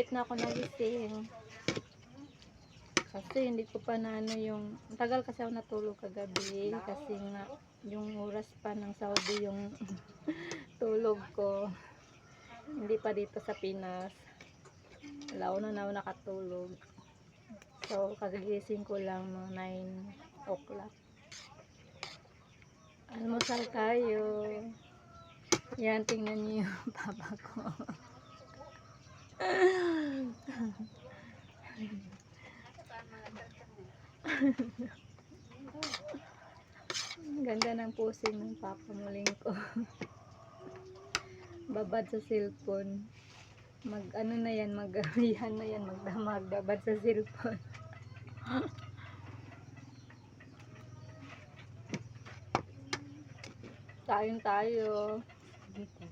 late na ako nagising. Kasi hindi ko pa na ano yung, tagal kasi ako natulog kagabi. Kasi nga, yung oras pa ng Saudi yung tulog ko. Hindi pa dito sa Pinas. Alauna na ako nakatulog. So, kagigising ko lang mga 9 o'clock. Almusal kayo. Yan, tingnan niyo yung papa ko. Ganda ng posing ng papa muling ko. Babad sa cellphone. Mag ano na yan, maggawihan na yan, magdamag, babad sa cellphone. Kain tayo. Ayan,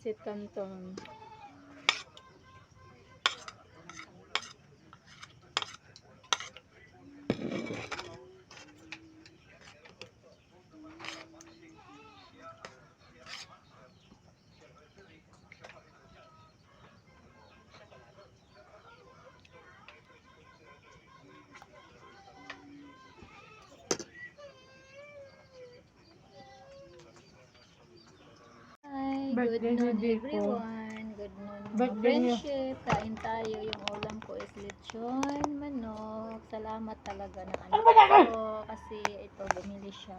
pansit canton. Hi, good Birthday noon Biko. everyone. Good noon mga Birthday niya. friendship. Kain tayo. Yung ulam ko is lechon, manok. Salamat talaga ng anak ko. Kasi ito, bumili siya.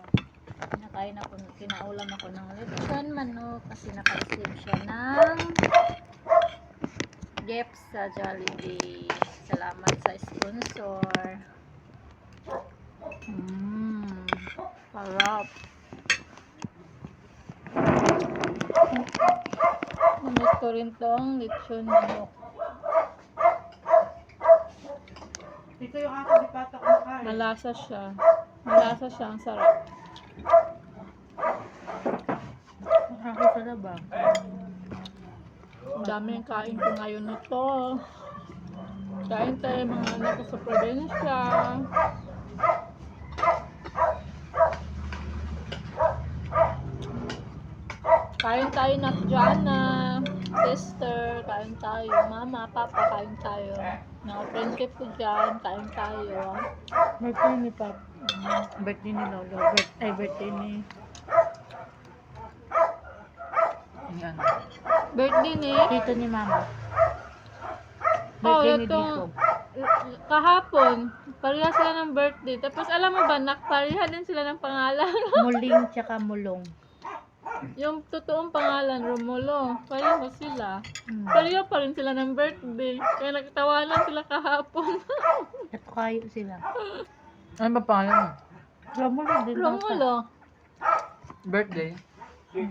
Nakain ako, kinaulam ako ng lechon, manok. Kasi naka-receive siya ng gift sa Jollibee. Salamat sa sponsor. Mmm, sarap. Namis ko rin tong lechon manok. Ito yung ako di pata kumakain. Malasa siya. Malasa siya. Ang sarap. Nakakit sa laba. Ang dami yung kain ko ngayon nito. Kain tayo mga anak ko sa probinsya. Kain tayo na Jana, sister, kain tayo, mama, papa, kain tayo. Mga friendship ko dyan, kain tayo. Birthday ni Pap. Birthday ni Lolo. Birth- Ay, birthday ni... Yan. Birthday ni Tito ni Mama. Oh, Birthday ni ito. Diko. kahapon, pareha sila ng birthday. Tapos alam mo ba, nakpareha din sila ng pangalan. Muling tsaka mulong. Yung totoong pangalan, Romulo. Pareho sila. Hmm. Pareho pa rin sila ng birthday. Kaya nagtawanan sila kahapon. At kayo sila. Ano ba pangalan mo? Romulo din. Romulo. Birthday?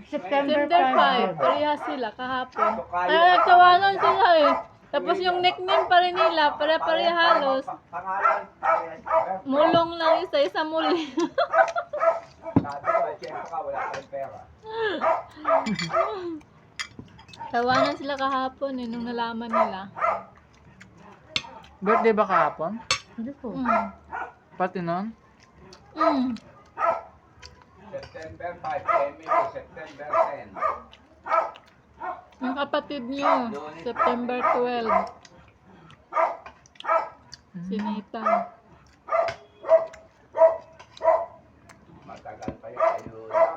September 5. 5. Pareha sila kahapon. Kaya nagtawanan sila eh. Tapos yung nickname pa rin nila, pare-pare halos. Mulong lang isa, isa muli. Tawanan sila kahapon eh, nung nalaman nila. Birthday ba kahapon? Hindi po. Mm. Pati nun? Mm. September 5, Emily, September 10. Yung kapatid niyo, September 12. Si Nathan. Matagal pa yun.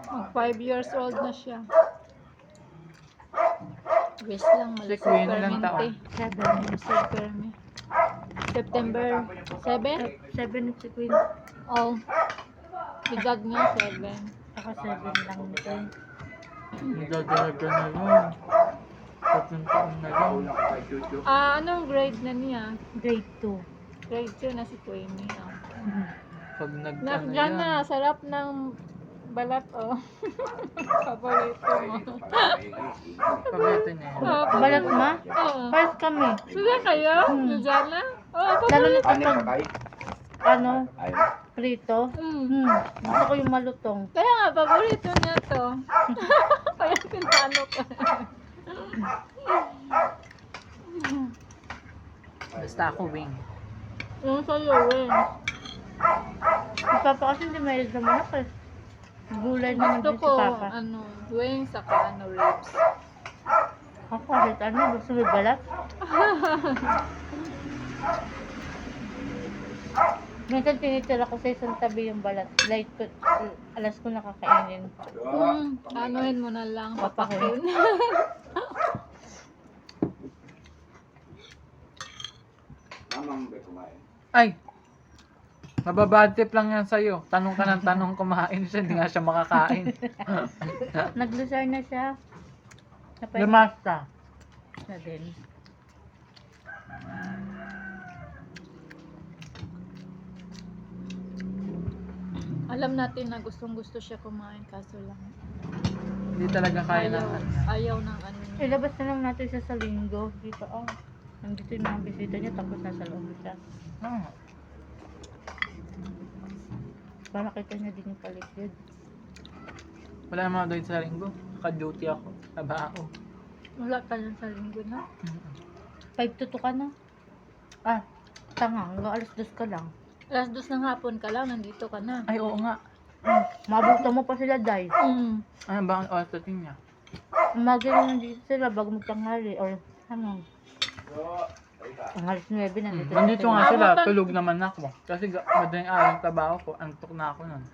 Mag 5 years old na siya. Wish lang Si malusog Queen ilang permente. taon? Seven. Malusog perme. September 7? Seven si Queen. Oh. Edad niya 7. Ako seven lang nito. Nagdadalaga na yun. Na. Una ko kay Jojo. Ah, anong grade na niya? Grade 2. Grade 2 na si Queenie. Oh. Pag nag Na, ano yan. na, sarap ng balat oh. Paborito mo. Paborito niya yun. Ah, Balat ma? Oo. First kami. Sila kayo? Hmm. Ni Jana? Oo, Lalo paborito. na Ano kapag ka kay? ano, Ayun. prito. Mm. Hmm. Gusto ko yung malutong. Kaya nga, paborito niya to. Kaya pinano ko. Basta ako wing. Yung sa'yo, Wen. Si Papa kasi hindi mahilig sa manok eh. Gulay naman Gusto din si ko, Papa. ano, wing saka ano, ribs. Ako kahit ano, gusto may balat. Minsan tinitira ko sa isang tabi yung balat. Light ko, alas ko nakakainin. Hmm, anuhin mo na lang, papakin. Kumain? Ay! Mababad tip lang yan sa'yo. Tanong ka ng tanong kumain siya, hindi nga siya makakain. Naglusar na siya. Napay Lumasta. na din. Alam natin na gustong gusto siya kumain, kaso lang. Hindi talaga kaya ng Ayaw, ano. ayaw ng ano niya. Ilabas na lang natin siya sa linggo. Dito, oh. Nandito yung mga bisita niya, tapos nasa loob siya. Ah, Para makita niya din yung paligid. wala naman doon sa linggo. Ka-duty ako. Trabaho. Wala ka lang sa linggo na. Mm. 5 to 2 ka na. Ah, tanga. Hanggang alas 2 ka lang. Alas dos ng hapon ka lang, nandito ka na. Ay, oo nga. Hmm. Mabuta mo pa sila, Day. Mm. Ano ba ang oras natin niya? Umaga na nandito sila bago magtanghali. Or, ano, ang alas 9 nandito. Hmm. na Nandito nga sila, tulog naman ako. Kasi ga- madaling araw yung trabaho ko, antok na ako nun.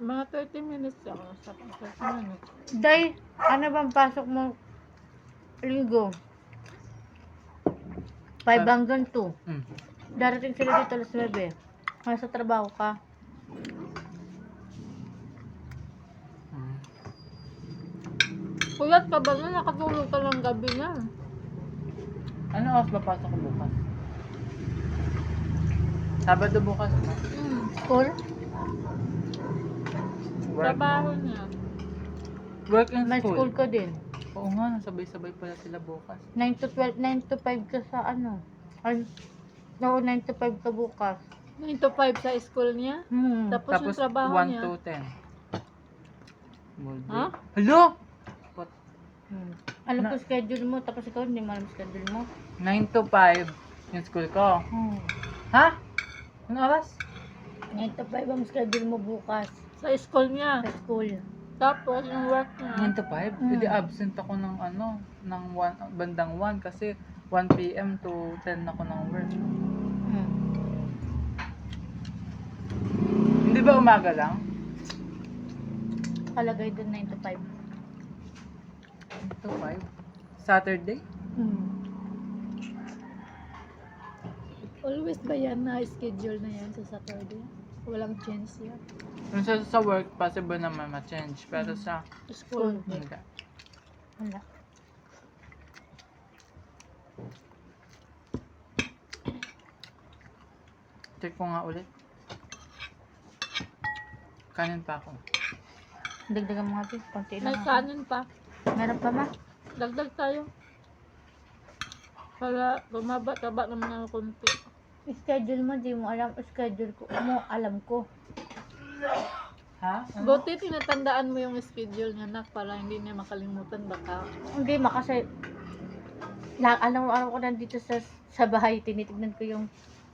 Mga 30 minutes ako sa 30 minutes. Day, ano bang pasok mo linggo? 5 hanggang 2. Mm. Darating sila dito alas 9. Nasa trabaho ka. Mm. Kulat ka ba na nakatulog ka ng gabi na? Ano oras ba pasok ko bukas? Sabado bukas ba? Mm. School? Work, Trabaho niya. work and May school. school ka din. Oo nga, nasabay-sabay pala sila bukas. 9 to 12, 9 to 5 ka sa ano? Ay, no, 9 to 5 ka bukas. 9 to 5 sa school niya. Hmm. Tapos, Tapos yung trabaho 1 niya. to 10. Mulde. Ha? Hello? Hmm. Alam ko schedule mo, tapos ikaw hindi mo alam schedule mo. 9 to 5 yung school ko. Hmm. Ha? Anong oras? 9 to 5 ang schedule mo bukas Sa school niya. sa school. Tapos yung work niya. 9 to 5? Mm. Hindi absent ako ng ano, ng one, bandang 1 kasi 1 p.m. to 10 ako ng work. Hmm. Hindi ba umaga lang? Kalagay doon 9 to 5. 9 to 5? Saturday? Hmm. Always ba yan na schedule na yan sa Saturday? Walang chance yan. Yung sa, sa work, possible naman ma-change. Pero sa Sa school. hindi. Wala. Check ko nga ulit. Kanin pa ako. Dagdagan mo nga din. Konti May lang. ako. pa. Meron pa ma? Dagdag tayo. Para bumaba-taba naman ng konti. Schedule mo, di mo alam. Schedule ko mo, alam ko. Ha? Ano? Buti tinatandaan mo yung schedule niya nak para hindi niya makalimutan baka. Hindi ma kasi la, alam mo, araw ko nandito sa sa bahay, tinitignan ko yung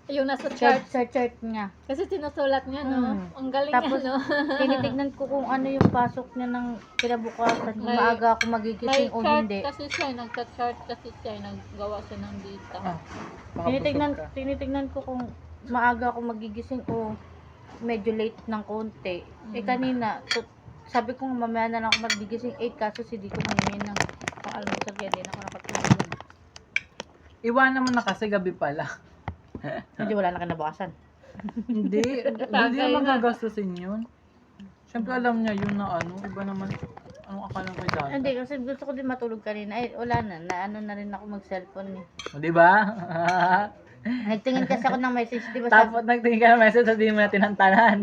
Yung nasa chart chart. sa chart niya. Kasi sinusulat niya, no? Mm. Ang galing Tapos, niya, no? Tinitignan ko kung ano yung pasok niya ng kinabukasan. Kung May- maaga ako magigising o chart hindi. kasi siya, nagka-chart kasi siya, naggawa siya ng data. Ah, Tinitignan, ka. tinitignan ko kung maaga ako magigising o medyo late ng konti. Eh Mm. kanina, to- sabi ko nga mamaya na lang ako magigising 8 kaso si Dito maningin ng pang almusal kaya din ako nakatulog. Iwanan mo na kasi gabi pala. Hindi wala na kinabukasan. hindi. hindi naman gagastusin yun. Siyempre alam niya yun na ano. Iba naman. Anong akala ko dati? Hindi, kasi gusto ko din matulog kanina. Eh, wala na. Na ano na rin ako mag-cellphone eh. O, di ba? Nagtingin kasi ako ng message, di ba? Tapos nagtingin ka ng message di mo na tinantanan.